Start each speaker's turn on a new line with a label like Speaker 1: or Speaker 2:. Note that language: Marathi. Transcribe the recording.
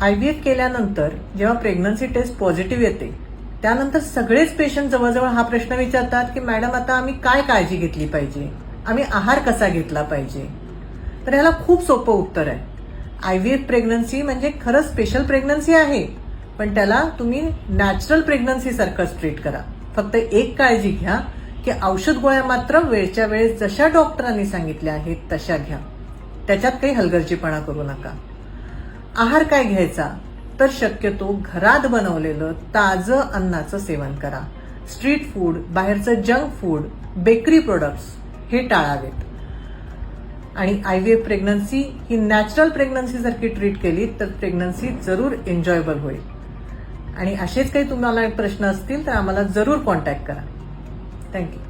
Speaker 1: आय व्ही एफ केल्यानंतर जेव्हा प्रेग्नन्सी टेस्ट पॉझिटिव्ह येते त्यानंतर सगळेच पेशंट जवळजवळ हा प्रश्न विचारतात की मॅडम आता आम्ही काय काळजी घेतली पाहिजे? आम्ही आहार कसा घेतला पाहिजे? तर ह्याला खूप सोपं उत्तर आहे. आय व्ही एफ प्रेग्नन्सी म्हणजे खरंच स्पेशल प्रेग्नन्सी आहे पण त्याला तुम्ही नॅचरल प्रेग्नन्सी सारखंच ट्रीट करा. फक्त एक काळजी घ्या की औषध गोळ्या मात्र वेळच्या वेळेस जशा डॉक्टरांनी सांगितल्या आहेत तशा घ्या. त्याच्यात काही हलगर्जीपणा करू नका. आहार काय घ्यायचा? तर शक्यतो घरात बनवलेलं ताजं अन्नाचं सेवन करा. स्ट्रीट फूड बाहेरचं जंक फूड बेकरी प्रोडक्ट्स हे टाळावेत. आणि आय व्ही एफ प्रेग्नन्सी ही नॅचरल प्रेग्नन्सी सारखी ट्रीट केली तर प्रेग्नन्सी जरूर एन्जॉयबल होईल. आणि असेच काही तुम्हाला प्रश्न असतील तर आम्हाला जरूर कॉन्टॅक्ट करा. थँक्यू